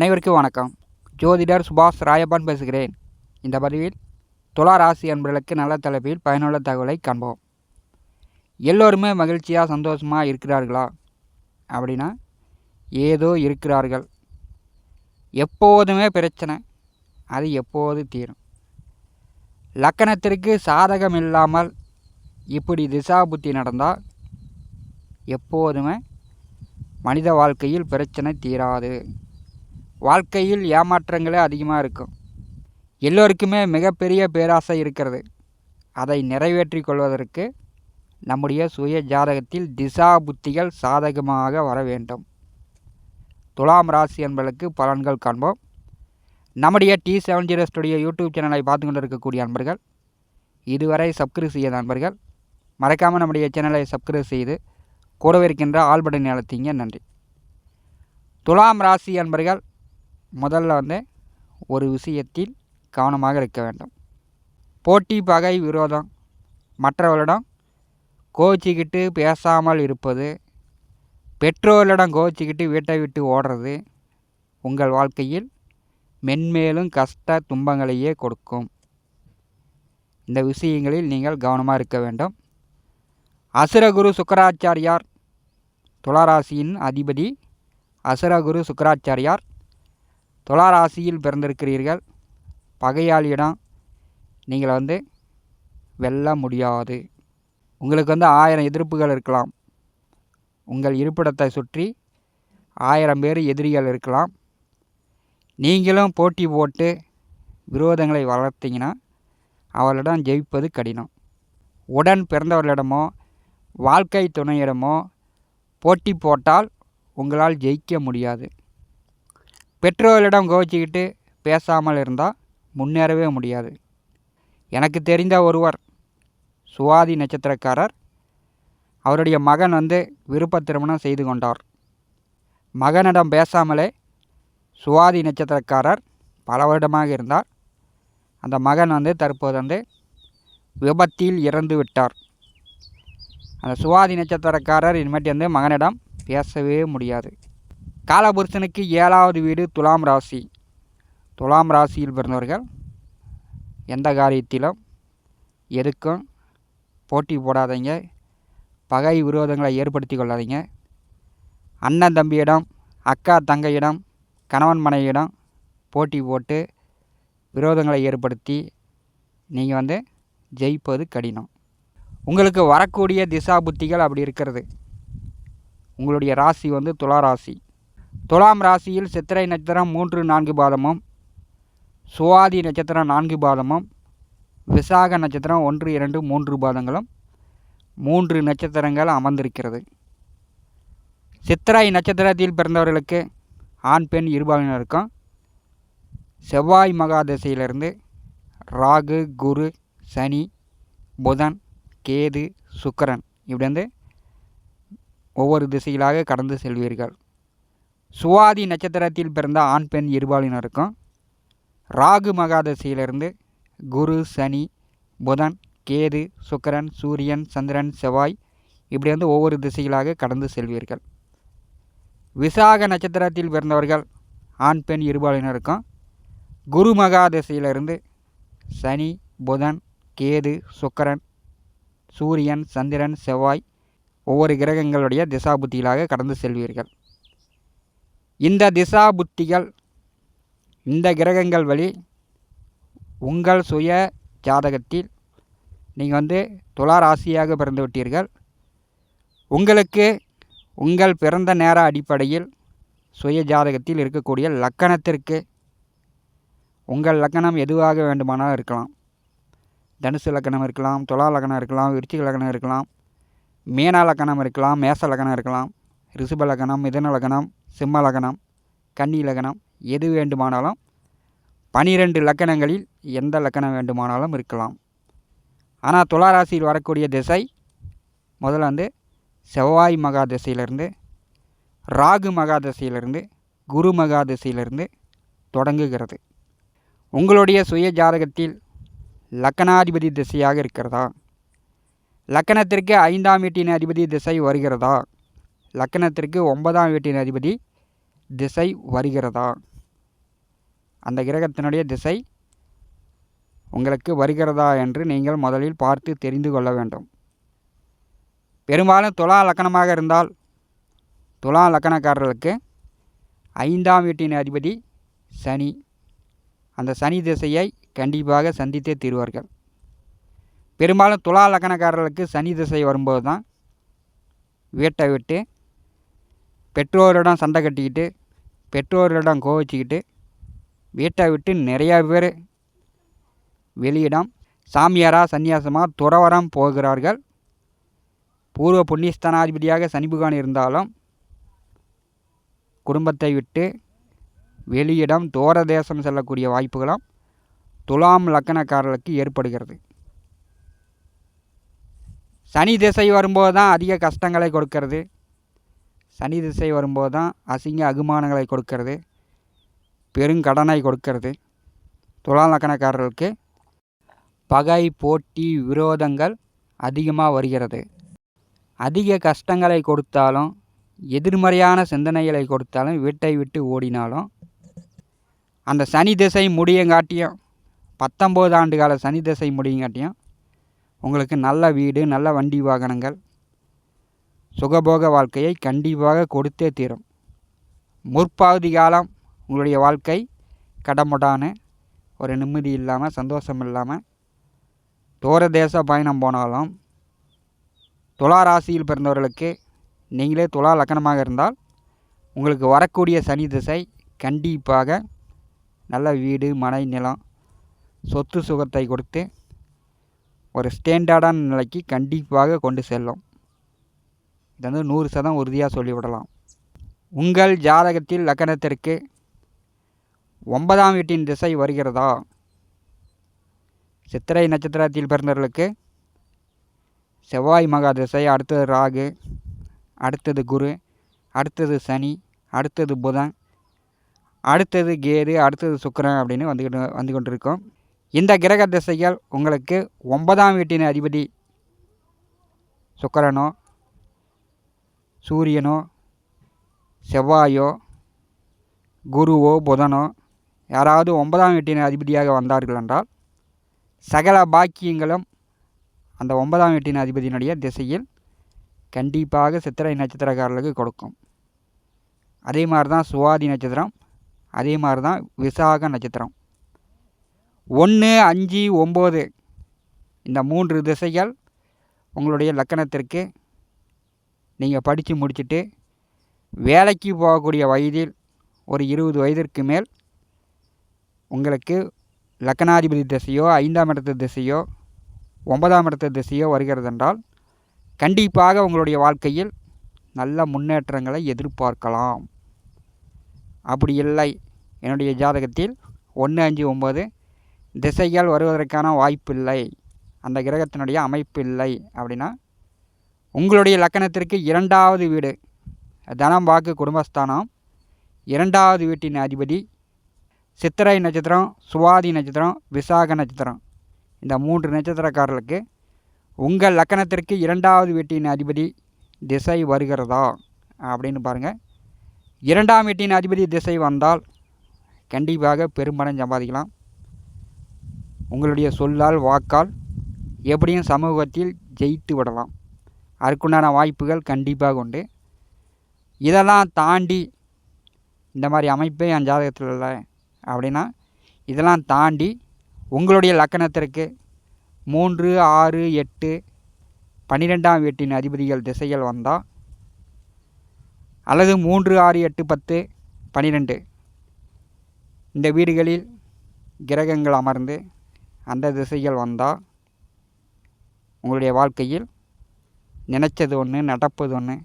அனைவருக்கும் வணக்கம். ஜோதிடர் சுபாஷ் ராயப்பன் பேசுகிறேன். இந்த பதிவில் துலா ராசி என்பவர்களுக்கு நல்ல தலைப்பில் பயனுள்ள தகவலை காண்போம். எல்லோருமே மகிழ்ச்சியாக சந்தோஷமாக இருக்கிறார்களா? அப்படின்னா ஏதோ இருக்கிறார்கள். எப்போதுமே பிரச்சனை அது எப்போது தீரும்? லக்கணத்திற்கு சாதகம் இல்லாமல் இப்படி திசா புத்தி நடந்தால் எப்போதுமே மனித வாழ்க்கையில் பிரச்சனை தீராது. வாழ்க்கையில் ஏமாற்றங்களே அதிகமாக இருக்கும். எல்லோருக்குமே மிகப்பெரிய பேராசை இருக்கிறது. அதை நிறைவேற்றி கொள்வதற்கு நம்முடைய சுய ஜாதகத்தில் திசா புத்திகள் சாதகமாக வர வேண்டும். துலாம் ராசி என்பதற்கு பலன்கள் காண்போம். நம்முடைய T seven zero studio YouTube சேனலை பார்த்து கொண்டு இருக்கக்கூடிய நண்பர்கள் இதுவரை சப்ஸ்கிரைப் செய்ய நண்பர்கள் மறக்காமல் நம்முடைய சேனலை சப்ஸ்கிரைப் செய்து கூடவே இருக்கின்ற ஆல் நிலத்தீங்க நன்றி. துலாம் ராசி அன்பர்கள் முதல்ல வந்து ஒரு விஷயத்தில் கவனமாக இருக்க வேண்டும். போட்டி பகை விரோதம் மற்றவர்களிடம் கோச்சிக்கிட்டு பேசாமல் இருப்பது பெற்றோர்களிடம் கோச்சிக்கிட்டு வீட்டை விட்டு ஓடுறது உங்கள் வாழ்க்கையில் மென்மேலும் கஷ்ட துன்பங்களையே கொடுக்கும். இந்த விஷயங்களில் நீங்கள் கவனமாக இருக்க வேண்டும். அசுரகுரு சுக்கராச்சாரியார் துளாராசியின் அதிபதி அசுரகுரு சுக்கராச்சாரியார் துளாராசியில் பிறந்திருக்கிறீர்கள். பகையாளியிடம் நீங்கள் வந்து வெல்ல முடியாது. உங்களுக்கு வந்து ஆயிரம் எதிர்ப்புகள் இருக்கலாம். உங்கள் இருப்பிடத்தை சுற்றி ஆயிரம் பேர் எதிரிகள் இருக்கலாம். நீங்களும் போட்டி போட்டு விரோதங்களை வளர்த்தீங்கன்னா அவர்களிடம் ஜெயிப்பது கடினம். உடன் பிறந்தவர்களிடமோ வாழ்க்கை துணையிடமோ போட்டி போட்டால் உங்களால் ஜெயிக்க முடியாது. பெற்றோர்களிடம் கோவிச்சிக்கிட்டு பேசாமல் இருந்தால் முன்னேறவே முடியாது. எனக்கு தெரிந்த ஒருவர் சுவாதி நட்சத்திரக்காரர் அவருடைய மகன் வந்து விருப்ப திருமணம் செய்து கொண்டார். மகனிடம் பேசாமலே சுவாதி நட்சத்திரக்காரர் பல வருடமாக இருந்தார். அந்த மகன் வந்து தற்போது வந்து விபத்தில் இறந்து விட்டார். அந்த சுவாதி நட்சத்திரக்காரர் இனிமேட்டு வந்து மகனிடம் பேசவே முடியாது. காலபுருஷனுக்கு ஏழாவது வீடு துலாம் ராசி. துலாம் ராசியில் பிறந்தவர்கள் எந்த காரியத்திலும் எதுக்கும் போட்டி போடாதீங்க. பகை விரோதங்களை ஏற்படுத்தி கொள்ளாதீங்க. அண்ணன் தம்பியிடம் அக்கா தங்கையிடம் கணவன் மனைவியிடம் போட்டி போட்டு விரோதங்களை ஏற்படுத்தி நீங்கள் வந்து ஜெயிப்பது கடினம். உங்களுக்கு வரக்கூடிய திசா புத்திகள் அப்படி இருக்கிறது. உங்களுடைய ராசி வந்து துளா ராசி. துலாம் ராசியில் சித்திரை நட்சத்திரம் மூன்று நான்கு பாதமும் சுவாதி நட்சத்திரம் நான்கு பாதமும் விசாக நட்சத்திரம் ஒன்று இரண்டு மூன்று பாதங்களும் மூன்று நட்சத்திரங்கள் அமர்ந்திருக்கிறது. சித்திரை நட்சத்திரத்தில் பிறந்தவர்களுக்கு ஆண் பெண் இருபாலினருக்கும் செவ்வாய் மகாதசையிலிருந்து ராகு குரு சனி புதன் கேது சுக்கரன் இப்படி வந்து ஒவ்வொரு திசைகளாக கடந்து செல்வீர்கள். சுவாதி நட்சத்திரத்தில் பிறந்த ஆண் பெண் இருபாலினருக்கும் ராகு மகாதசையிலிருந்து குரு சனி புதன் கேது சுக்கரன் சூரியன் சந்திரன் செவ்வாய் இப்படி வந்து ஒவ்வொரு திசைகளாக கடந்து செல்வீர்கள். விசாக நட்சத்திரத்தில் பிறந்தவர்கள் ஆண் பெண் இருபாலினருக்கும் குரு மகாதசையிலிருந்து சனி புதன் கேது சுக்கரன் சூரியன் சந்திரன் செவ்வாய் ஒவ்வொரு கிரகங்களுடைய திசா புத்திகளாக கடந்து செல்வீர்கள். இந்த திசா புத்திகள் இந்த கிரகங்கள் வழி உங்கள் சுய ஜாதகத்தில் நீங்கள் வந்து துலா ராசியாக பிறந்து விட்டீர்கள். உங்களுக்கு உங்கள் பிறந்த நேர அடிப்படையில் சுய ஜாதகத்தில் இருக்கக்கூடிய லக்கணத்திற்கு உங்கள் லக்கணம் எதுவாக வேண்டுமானாலும் இருக்கலாம். தனுசு லக்கணம் இருக்கலாம் துலா லக்கணம் இருக்கலாம் விருச்சிக லக்கணம் இருக்கலாம் மீனா லக்கணம் இருக்கலாம் மேச லக்கணம் இருக்கலாம் ரிஷப லக்கணம் மிதன லக்கணம் சிம்ம லக்னம் கன்னி லக்னம் எது வேண்டுமானாலும் பனிரெண்டு லக்கணங்களில் எந்த லக்கணம் வேண்டுமானாலும் இருக்கலாம். ஆனால் துளாராசியில் வரக்கூடிய திசை முதல்ல வந்து செவ்வாய் மகா திசையிலிருந்து ராகு மகா திசையிலிருந்து குரு மகா திசையிலிருந்து தொடங்குகிறது. உங்களுடைய சுய ஜாதகத்தில் லக்கணாதிபதி திசையாக இருக்கிறதா? லக்கணத்திற்கு ஐந்தாம் வீட்டின் அதிபதி திசை வருகிறதா? லக்கணத்திற்கு ஒன்பதாம் வீட்டின் அதிபதி திசை வருகிறதா? அந்த கிரகத்தினுடைய திசை உங்களுக்கு வருகிறதா என்று நீங்கள் முதலில் பார்த்து தெரிந்து கொள்ள வேண்டும். பெரும்பாலும் துலா லக்கணமாக இருந்தால் துலா லக்கணக்காரர்களுக்கு ஐந்தாம் வீட்டின் அதிபதி சனி அந்த சனி திசையை கண்டிப்பாக சந்தித்தே தீர்வார்கள். பெரும்பாலும் துலா லக்கணக்காரர்களுக்கு சனி திசை வரும்போது தான் வீட்டை விட்டு பெற்றோரிடம் சண்டை கட்டிக்கிட்டு பெற்றோரிடம் கோவிச்சிக்கிட்டு வீட்டை விட்டு நிறையா பேர் வெளியிடம் சாமியாராக சன்னியாசமாக துறவரம் போகிறார்கள். பூர்வ புண்ணியஸ்தானாதிபதியாக சனி இருந்தாலும் குடும்பத்தை விட்டு வெளியிடம் தூர தேசம் செல்லக்கூடிய வாய்ப்புகளும் துலாம் லக்கணக்காரர்களுக்கு ஏற்படுகிறது. சனி திசை வரும்போது தான் அதிக கஷ்டங்களை கொடுக்கறது. சனி திசை வரும்போது தான் அசிங்க அகுமானங்களை கொடுக்கறது பெருங்கடனை கொடுக்கறது. துலாம் லக்கணக்காரர்களுக்கு பகை போட்டி விரோதங்கள் அதிகமாக வருகிறது. அதிக கஷ்டங்களை கொடுத்தாலும் எதிர்மறையான சிந்தனைகளை கொடுத்தாலும் வீட்டை விட்டு ஓடினாலும் அந்த சனி திசை முடியங்காட்டியும் பத்தொம்போது ஆண்டு கால சனி திசை முடியங்காட்டியும் உங்களுக்கு நல்ல வீடு நல்ல வண்டி வாகனங்கள் சுகபோக வாழ்க்கையை கண்டிப்பாக கொடுத்தே தீரும். முற்பகுதி காலம் உங்களுடைய வாழ்க்கை கடமுடான ஒரு நிம்மதி இல்லாமல் சந்தோஷம் இல்லாமல் தூர தேச பயணம் போனாலும் துலா ராசியில் பிறந்தவர்களுக்கு நீங்களே துலா லக்கணமாக இருந்தால் உங்களுக்கு வரக்கூடிய சனி திசை கண்டிப்பாக நல்ல வீடு மனை நிலம் சொத்து சுகத்தை கொடுத்து ஒரு ஸ்டாண்டர்டான நிலைக்கு கண்டிப்பாக கொண்டு செல்லும். இது வந்து நூறு சதம் உறுதியாக சொல்லிவிடலாம். உங்கள் ஜாதகத்தில் லக்கணத்திற்கு ஒன்பதாம் வீட்டின் திசை வருகிறதா? சித்திரை நட்சத்திரத்தில் பிறந்தவர்களுக்கு செவ்வாய் மகா திசை அடுத்தது ராகு அடுத்தது குரு அடுத்தது சனி அடுத்தது புதன் அடுத்தது கேது அடுத்தது சுக்கரன் அப்படின்னு வந்துக்கிட்டு வந்து கொண்டிருக்கோம். இந்த கிரக திசைகள் உங்களுக்கு ஒன்பதாம் வீட்டின் அதிபதி சுக்கரனோ சூரியனோ செவ்வாயோ குருவோ புதனோ யாராவது ஒன்பதாம் வீட்டின் அதிபதியாக வந்தார்கள் என்றால் சகல பாக்கியங்களும் அந்த ஒன்பதாம் வீட்டின் அதிபதியினுடைய திசையில் கண்டிப்பாக சித்திரை நட்சத்திரக்காரர்களுக்கு கொடுக்கும். அதே மாதிரி தான் சுவாதி நட்சத்திரம் அதே மாதிரி தான் விசாக நட்சத்திரம். ஒன்று அஞ்சு ஒம்பது இந்த மூன்று திசைகள் உங்களுடைய லக்கணத்திற்கு நீங்கள் படித்து முடிச்சுட்டு வேலைக்கு போகக்கூடிய வயதில் ஒரு இருபது வயதிற்கு மேல் உங்களுக்கு லக்கணாதிபதி திசையோ ஐந்தாம் இடத்து திசையோ ஒன்பதாம் இடத்து திசையோ வருகிறதென்றால் கண்டிப்பாக உங்களுடைய வாழ்க்கையில் நல்ல முன்னேற்றங்களை எதிர்பார்க்கலாம். அப்படி இல்லை. என்னுடைய ஜாதகத்தில் ஒன்று அஞ்சு ஒம்பது திசைகள் வருவதற்கான வாய்ப்பில்லை. அந்த கிரகத்தினுடைய அமைப்பு இல்லை அப்படின்னா உங்களுடைய லக்கணத்திற்கு இரண்டாவது வீடு. தனம் வாக்கு குடும்பஸ்தானம். இரண்டாவது வீட்டின் அதிபதி சித்திரை நட்சத்திரம் சுவாதி நட்சத்திரம் விசாக நட்சத்திரம். இந்த மூன்று நட்சத்திரக்காரர்களுக்கு உங்கள் லக்கணத்திற்கு இரண்டாவது வீட்டின் அதிபதி திசை வருகிறதா? அப்படின்னு பாருங்கள் இரண்டாம் வீட்டின் அதிபதி திசை வந்தால் கண்டிப்பாக பெரும்பணம் சம்பாதிக்கலாம். உங்களுடைய சொல்லால் வாக்கால் எப்படியும் சமூகத்தில் ஜெயித்து விடலாம். அதுக்குண்டான வாய்ப்புகள் கண்டிப்பாக உண்டு. இதெல்லாம் தாண்டி இந்த மாதிரி அமைப்பே என் ஜாதகத்தில் இல்லை அப்படின்னா இதெல்லாம் தாண்டி உங்களுடைய லக்கணத்திற்கு மூன்று ஆறு எட்டு பன்னிரெண்டாம் வீட்டின் அதிபதிகள் திசைகள் வந்தால் அல்லது மூன்று ஆறு எட்டு பத்து பன்னிரெண்டு இந்த வீடுகளில் கிரகங்கள் அமர்ந்து அந்த திசைகள் வந்தால் உங்களுடைய வாழ்க்கையில் நினச்சது ஒன்று நடப்பது ஒன்று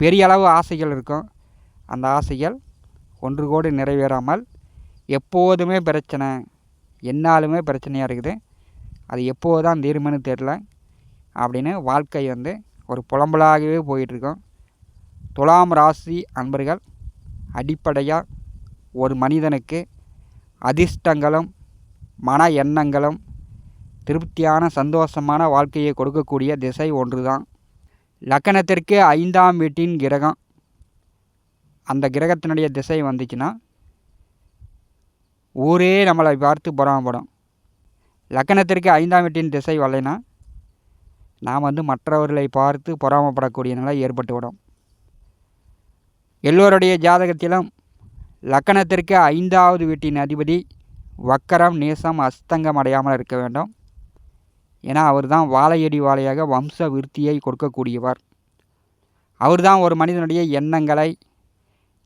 பெரிய அளவு ஆசைகள் இருக்கும். அந்த ஆசைகள் ஒன்று கூட நிறைவேறாமல் எப்போதுமே பிரச்சனை என்னாலுமே பிரச்சனையாக இருக்குது. அது எப்போது தான் தீருமென்னு தெரில அப்படின்னு வாழ்க்கை வந்து ஒரு புலம்பலாகவே போயிட்டுருக்கோம். துலாம் ராசி அன்பர்கள் அடிப்படையாக ஒரு மனிதனுக்கு அதிர்ஷ்டங்களும் மன எண்ணங்களும் திருப்தியான சந்தோஷமான வாழ்க்கையை கொடுக்கக்கூடிய திசை ஒன்று தான் லக்கணத்திற்கு ஐந்தாம் வீட்டின் கிரகம். அந்த கிரகத்தினுடைய திசை வந்துச்சுன்னா ஊரே நம்மளை பார்த்து புறாமப்படும். லக்கணத்திற்கு ஐந்தாம் வீட்டின் திசை வரலைன்னா நாம் வந்து மற்றவர்களை பார்த்து பொறாமப்படக்கூடிய நிலை ஏற்பட்டுவிடும். எல்லோருடைய ஜாதகத்திலும் லக்கணத்திற்கு ஐந்தாவது வீட்டின் அதிபதி வக்கரம் நேசம் அஸ்தங்கம் அடையாமல் இருக்க வேண்டும். ஏன்னா அவர் தான் வாழையடி வாழையாக வம்ச விருத்தியை கொடுக்கக்கூடியவர். அவர் தான் ஒரு மனிதனுடைய எண்ணங்களை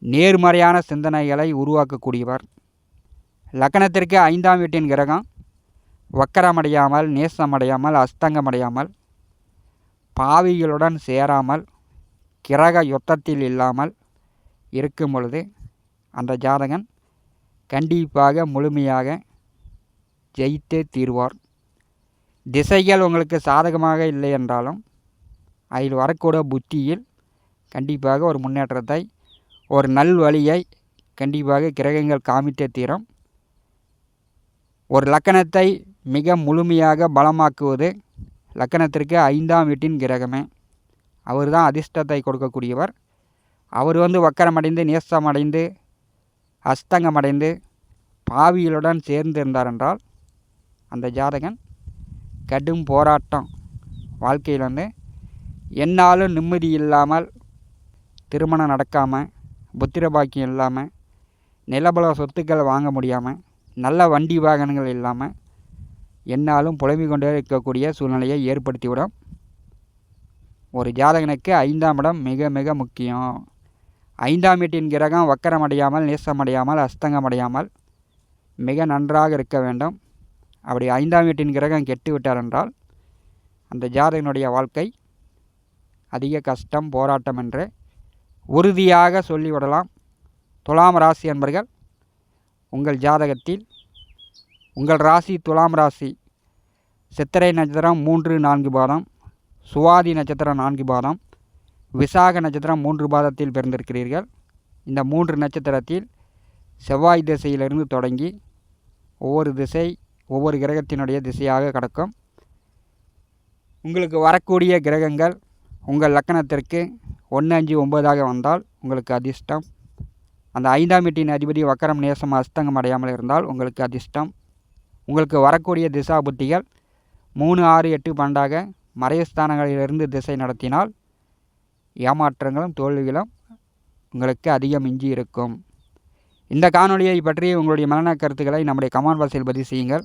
நேர்மறையான சிந்தனைகளை உருவாக்கக்கூடியவர். லக்கணத்திற்கு ஐந்தாம் வீட்டின் கிரகம் வக்கரமடையாமல் நேசமடையாமல் அஸ்தங்கமடையாமல் பாவிகளுடன் சேராமல் கிரக யுத்தத்தில் இல்லாமல் இருக்கும் பொழுது அந்த ஜாதகன் கண்டிப்பாக முழுமையாக ஜெயித்தே தீர்வார். திசைகள் உங்களுக்கு சாதகமாக இல்லை என்றாலும் அதில் வரக்கூடிய புத்தியில் கண்டிப்பாக ஒரு முன்னேற்றத்தை ஒரு நல் வழியை கண்டிப்பாக கிரகங்கள் காமித்தே தீரும். ஒரு லக்கணத்தை மிக முழுமையாக பலமாக்குவது லக்கணத்திற்கு ஐந்தாம் வீட்டின் கிரகமே. அவர் தான் அதிர்ஷ்டத்தை கொடுக்கக்கூடியவர். அவர் வந்து வக்கரமடைந்து நேசமடைந்து அஸ்தங்கமடைந்து பாவியலுடன் சேர்ந்து இருந்தார் என்றால் அந்த ஜாதகன் கடும் போராட்டம் வாழ்க்கையில் வந்து என்னாலும் நிம்மதி இல்லாமல் திருமணம் நடக்காமல் புத்திர பாக்கியம் இல்லாமல் நிலபல சொத்துக்கள் வாங்க முடியாமல் நல்ல வண்டி வாகனங்கள் இல்லாமல் என்னாலும் புலம்பிக் கொண்டே இருக்கக்கூடிய சூழ்நிலையை ஏற்படுத்திவிடும். ஒரு ஜாதகனுக்கு ஐந்தாம் இடம் மிக மிக முக்கியம். ஐந்தாம் வீட்டின் கிரகம் வக்கரமடையாமல் நேசமடையாமல் அஸ்தங்கமடையாமல் மிக நன்றாக இருக்க வேண்டும். அப்படி ஐந்தாம் வீட்டின் கிரகம் கெட்டு விட்டார் என்றால் அந்த ஜாதகனுடைய வாழ்க்கை அதிக கஷ்டம் போராட்டம் என்று உறுதியாக சொல்லிவிடலாம். துலாம் ராசி என்பர்கள் உங்கள் ஜாதகத்தில் உங்கள் ராசி துலாம் ராசி சித்திரை நட்சத்திரம் மூன்று நான்கு பாதம் சுவாதி நட்சத்திரம் நான்கு பாதம் விசாக நட்சத்திரம் மூன்று பாதத்தில் பிறந்திருக்கிறீர்கள். இந்த மூன்று நட்சத்திரத்தில் செவ்வாய் திசையிலிருந்து தொடங்கி ஒவ்வொரு திசை ஒவ்வொரு கிரகத்தினுடைய திசையாக கடக்கும். உங்களுக்கு வரக்கூடிய கிரகங்கள் உங்கள் லக்கணத்திற்கு ஒன்று அஞ்சு ஒன்பதாக வந்தால் உங்களுக்கு அதிர்ஷ்டம். அந்த ஐந்தாம் வீட்டின் அதிபதி வக்கரம் நேசம் அஸ்தங்கம் அடையாமல் இருந்தால் உங்களுக்கு அதிர்ஷ்டம். உங்களுக்கு வரக்கூடிய திசா புத்திகள் மூணு ஆறு எட்டு பன்னெண்டாக மறைஸ்தானங்களிலிருந்து திசை நடத்தினால் ஏமாற்றங்களும் தோல்விகளும் உங்களுக்கு அதிகம் மிஞ்சி இருக்கும். இந்த காணொலியை பற்றி உங்களுடைய மனநல கருத்துக்களை நம்முடைய கமெண்ட் பாக்ஸில் பதிவு செய்யுங்கள்.